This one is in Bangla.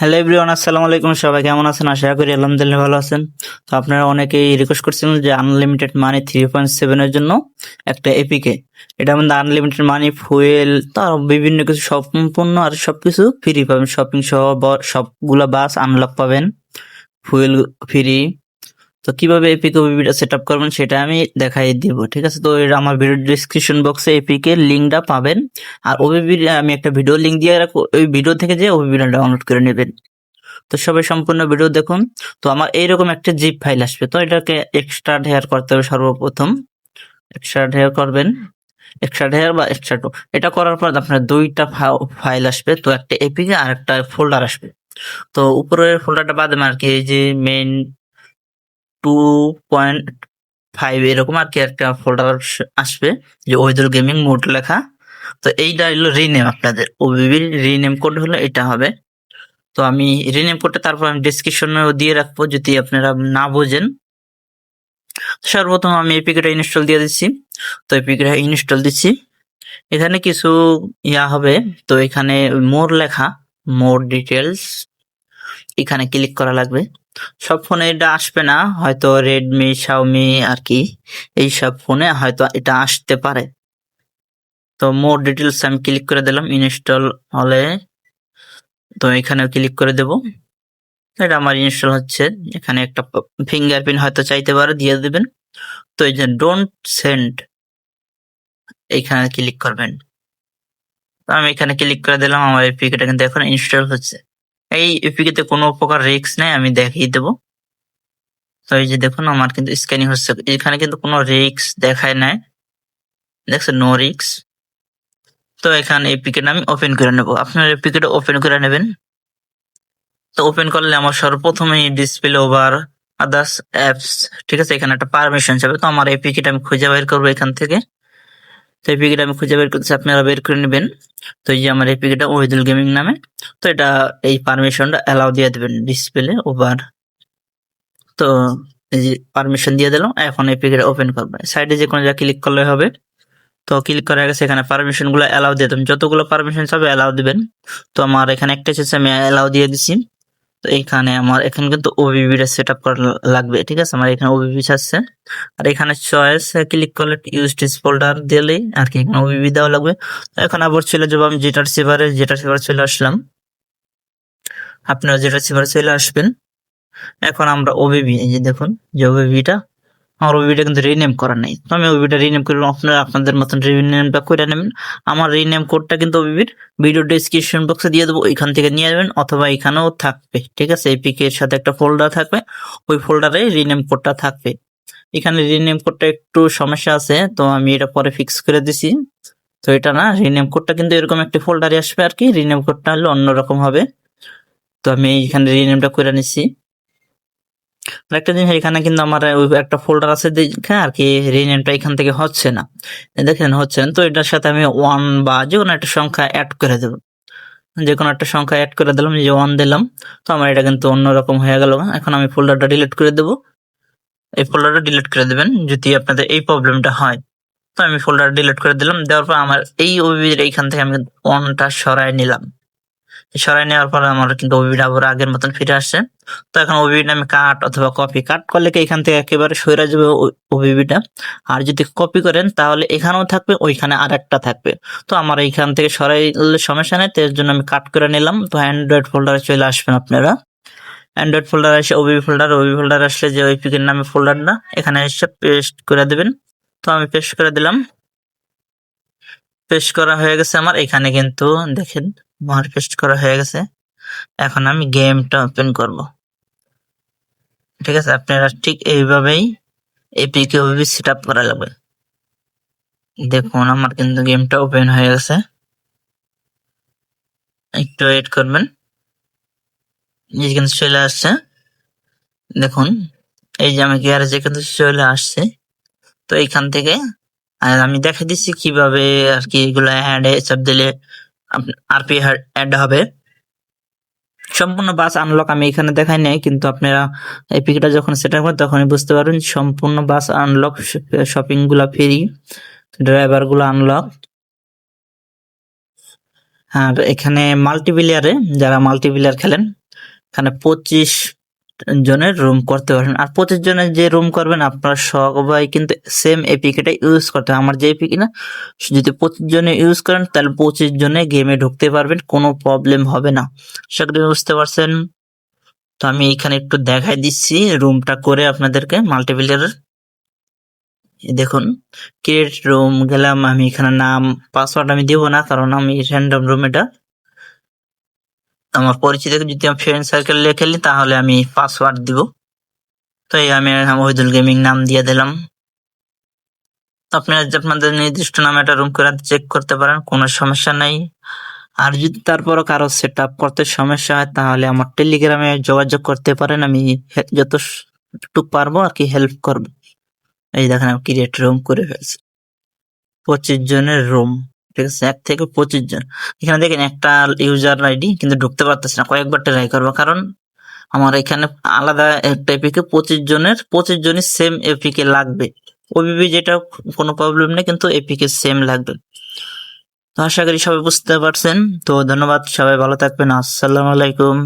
হ্যালো এভরিওয়ান আসসালামু আলাইকুম। সবাই কেমন আছেন? আশা করি আলহামদুলিল্লাহ ভালো আছেন। তো আপনারা অনেকেই রিকোয়েস্ট করছিলেন যে আনলিমিটেড মানি থ্রি পয়েন্ট সেভেনের জন্য একটা এপিকে এটা আমাদের আনলিমিটেড মানি ফুয়েল তার বিভিন্ন কিছু সম্পূর্ণ আর সব কিছু ফ্রি পাবেন। শপিং সহ সবগুলো সবগুলা বাস আনলক পাবেন। ফুয়েল ফ্রি তো কীভাবে এপিকে ওবিবিটা সেট আপ করবেন সেটা আমি দেখাই দিব, ঠিক আছে? তো আমার ভিডিও ডিসক্রিপশন বক্সে এপিকে লিঙ্কটা পাবেন। আর ওবিবির আমি একটা ভিডিও লিঙ্ক দিয়ে রাখব, ওই ভিডিও থেকে যে ওবিবিটা ডাউনলোড করে নেবেন। তো সবাই সম্পূর্ণ ভিডিও দেখুন। তো আমার এইরকম একটা জিপ ফাইল আসবে, তো এটাকে এক্সট্রা হেয়ার করতে হবে সর্বপ্রথম। এক্সট্রা হেয়ার করবেন। এক্সট্রা হেয়ার বা এক্সট্রা টু এটা করার পর আপনার দুইটা ফাইল আসবে, তো একটা এপিকে আর একটা ফোল্ডার আসবে। তো উপরের ফোল্ডারটা বাদে আর কি এই যে মেইন টু পয়েন্ট ফাইভ এরকম আর কি একটা ফোল্ডার আসবে যে ওয়েদার গেমিং মোড লেখা। তো এইটা হলো রিনেম আপনাদের। ওবিবির রিনেম কোড হলো এটা হবে। তো আমি রিনেম কোডটা তারপর আমি ডিসক্রিপশনেও দিয়ে রাখব যদি আপনারা না বোঝেন। সর্বপ্রথম আমি এপিকেটা ইনস্টল দিয়ে দিচ্ছি। তো এপিকেটা ইনস্টল দিচ্ছি। এখানে কিছু ইয়া হবে। তো এখানে মোর লেখা, মোর ডিটেলস এখানে ক্লিক করা লাগবে। সব ফোনে এটা আসবে না, হয়তো রেডমি শাওমি আর কি, এই সব ফোনে হয়তো এটা আসতে পারে। তো মোর ডিটেলস আমি ক্লিক করে দিলাম ইনস্টল হলে তো এখানে ক্লিক করে দেব। এটা আমার ইনস্টল হচ্ছে, এখানে একটা ফিঙ্গারপ্রিন্ট হয়তো চাইতে পারে, দিয়ে দেবেন। তো এই যে ডোন্ট সেন্ড এইখানে ক্লিক করবেন। আমি এখানে ক্লিক করে দিলাম, আমার এপিকেটা কিন্তু এখন ইনস্টল হচ্ছে। এই এপিকেতে কোনো প্রকার রিস্ক নেই, আমি দেখিয়ে দেবো। তো এই যে দেখুন, আমার কিন্তু স্ক্যানিং হচ্ছে। এখানে কিন্তু কোনো রিক্স দেখায় নাই। দেখছেন নো রিক্স তো এখানে এপিকেট আমি ওপেন করে নেব। আপনার এপিকেট ওপেন করে নেবেন। তো ওপেন করলে আমার সর্বপ্রথমে ডিসপ্লে ওভার আদার্স অ্যাপস ঠিক আছে? এখানে একটা পারমিশন যাবে তো আমার এপিকেট আমি খুঁজে বের করব এখান থেকে। তো এপিকেট আমি খুঁজে বের করতেছি, আপনারা বের করে নেবেন। তো এই যে আমার এই এপিকেটা ওয়েদুল গেমিং নামে, তো এটা এই পারমিশনটা অ্যালাউ দিয়ে দেবেন ডিসপ্লে ওভার তো এই যে পারমিশন দিয়ে দিলাম, এখন এই এপিকেটা ওপেন করবে। সাইডে যে কোনো জায়গায় ক্লিক করলে হবে। তো ক্লিক করা গেছে এখানে পারমিশনগুলো অ্যালাউ দিয়ে দেবেন। যতগুলো পারমিশন সব অ্যালাউ দিবেন। তো আমার এখানে একটা এসেছে, আমি অ্যালাউ দিয়ে দিছি। তো এখানে আমার, এখানে কিন্তু ওবিবিটা সেট আপ করা লাগবে, ঠিক আছে? আমার এখানে ওবিবি আছে। আর এখানে চয়েস ক্লিক করলে ইউজ ডিস ফোল্ডার দিলে আর কি এখানে ওবিবি দেওয়া লাগবে। এখন আবার চলে যাব আমি জেটার সেভারে জেটার সেভারে চলে আসলাম। আপনারা জেটার সেভারে চলে আসবেন। এখন আমরা ওবিবি এই যে দেখুন যে ওবিবিটা আমার ওবিটা কিন্তু রিনেম করা নাই। তো আমি ওবিটা রিনেম করলাম। আপনারা আপনাদের মতন রিনেমটা করে নেবেন। আমার রিনেম কোডটা কিন্তু ওবিবির ভিডিও ডেসক্রিপশন বক্সে দিয়ে দেবো। ওইখান থেকে নিয়ে যাবেন অথবা এখানেও থাকবে। ঠিক আছে? এপিকে এর সাথে একটা ফোল্ডার থাকবে। ওই ফোল্ডারে রিনেম কোডটা থাকবে। এখানে রিনেম কোডটা একটু সমস্যা আছে, তো আমি এটা পরে ফিক্স করে দিছি। তো এটা না রিনেম কোডটা কিন্তু এরকম একটা ফোল্ডারে আসবে আর কি। রিনেম কোডটা হলে অন্যরকম হবে। তো আমি এখানে রিনেমটা করে নিচ্ছি একটা জিনিস এখানে কিন্তু আমার, ওই একটা ফোল্ডার আছে দেখে আর কি রিনেমটা এখান থেকে হচ্ছে না। দেখেন, হচ্ছে তো এটার সাথে আমি ওয়ান বা যে কোনো একটা সংখ্যা অ্যাড করে দেবো। যে কোনো একটা সংখ্যা অ্যাড করে দিলাম যে ওয়ান দিলাম, তো আমার এটা কিন্তু অন্যরকম হয়ে গেল। এখন আমি ফোল্ডারটা ডিলিট করে দেবো। এই ফোল্ডারটা ডিলিট করে দেবেন, যদি আপনাদের এই প্রবলেমটা হয়। তো আমি ফোল্ডার ডিলিট করে দিলাম, দেওয়ার পর আমার এই ওবিবির এইখান থেকে আমি ওয়ানটা সরাই নিলাম। সরাই নেওয়ার পর আমার কিন্তু ওবিবিটা আবার আগের মতন ফিরে আসছে তো এখন ওবিবিটা আমি কাট অথবা কপি কাট করলে কি এখান থেকে একেবারে সরে যাবে ওবিবিটা আর যদি কপি করেন তাহলে এখানেও থাকবে, ওইখানে আর একটা থাকবে। তো আমার এইখান থেকে সরাইলে সমস্যা নেই, তো এর জন্য আমি কাট করে নিলাম। তো অ্যান্ড্রয়েড ফোল্ডারে চলে আসবেন আপনারা। অ্যান্ড্রয়েড ফোল্ডার এসে ওবিবি ফোল্ডার ওবিবি ফোল্ডার আসলে যে ওই পিকের নামে ফোল্ডার না, এখানে এসে পেস্ট করে দেবেন। তো আমি পেস্ট করে দিলাম। পেস্ট করা হয়ে গেছে আমার, এখানে কিন্তু দেখেন। আমার পেস্ট করা হয়ে গেছে। এখন আমি গেমটা ওপেন করব। ঠিক আছে, আপনারা ঠিক এইভাবেই এপিকে ওবিবি সেট আপ করা লাগবে দেখুন, আমার কিন্তু গেমটা ওপেন হয়ে গেছে। একটু ওয়েট করবেন। কিন্তু চলে আসছে। দেখুন, এই যে আমি গ্যারেজে কিন্তু চলে আসছে। তো এইখান থেকে, আর আমি দেখে দিচ্ছি কীভাবে আর কি এগুলো অ্যাড এসব দিলে আরপি অ্যাড হবে। সম্পূর্ণ বাস আনলক আমি এখানে দেখাই নাই, কিন্তু আপনারা এপিকটা যখন সেট করবেন তখনই বুঝতে পারবেন সম্পূর্ণ বাস আনলক শপিংগুলা ফ্রি ড্রাইভারগুলো আনলক আর এখানে মাল্টিপ্লেয়ারে যারা মাল্টিপ্লেয়ার খেলেন, এখানে পঁচিশ জনের রুম করতে পারবেন। আর পঁচিশ জনের যে রুম করবেন, আপনারা সবাই কিন্তু সেম এপিকেটা ইউজ করতে হবে। আমার যে এপিকে না, যদি পঁচিশ জনে ইউজ করেন, তাহলে পঁচিশ জনে গেমে ঢুকতে পারবেন, কোনো প্রবলেম হবে না। করি বুঝতে পারছেন? তো আমি এখানে একটু দেখাই দিচ্ছি রুমটা করে আপনাদেরকে মাল্টিপ্লেয়ারের দেখুন ক্রিয়েট রুম গেলাম, আমি এখানে নাম পাসওয়ার্ড আমি দিব না, কারণ আমি র্যান্ডম রুম এটা আমার পরিচিত যদি আমি ফ্রেন্ড সার্কেল নিই তাহলে আমি পাসওয়ার্ড দিব। তো এই আমি ওহিদুল গেমিং নাম দিয়ে দিলাম। আপনারা আপনাদের নির্দিষ্ট নামে একটা রুম করে চেক করতে পারেন, কোনো সমস্যা নাই। আর যদি তারপরও কারও সেট আপ করতে সমস্যা হয়, তাহলে আমার টেলিগ্রামে যোগাযোগ করতে পারেন। আমি হে- যতটুকু পারব আর কি হেল্প করব। এই দেখেন, আমি ক্রিয়েট রুম করে ফেলছি। পঁচিশ জনের রুম আছে এক থেকে পঁচিশ জন। এখানে দেখেন একটা ইউজার আইডি কিন্তু ঢুকতে পারতেছে না। কয়েকবার ট্রাই করব, কারণ আমার এখানে আলাদা একটা এপিকে পঁচিশ জনের, পঁচিশ জনই সেম এপিকে লাগবে। ওবিবি যেটা কোনো প্রবলেম নেই, কিন্তু এপিকে সেম লাগবে। তো আশা করি সবাই বুঝতে পারছেন। তো ধন্যবাদ, সবাই ভালো থাকবেন। আসসালামু আলাইকুম।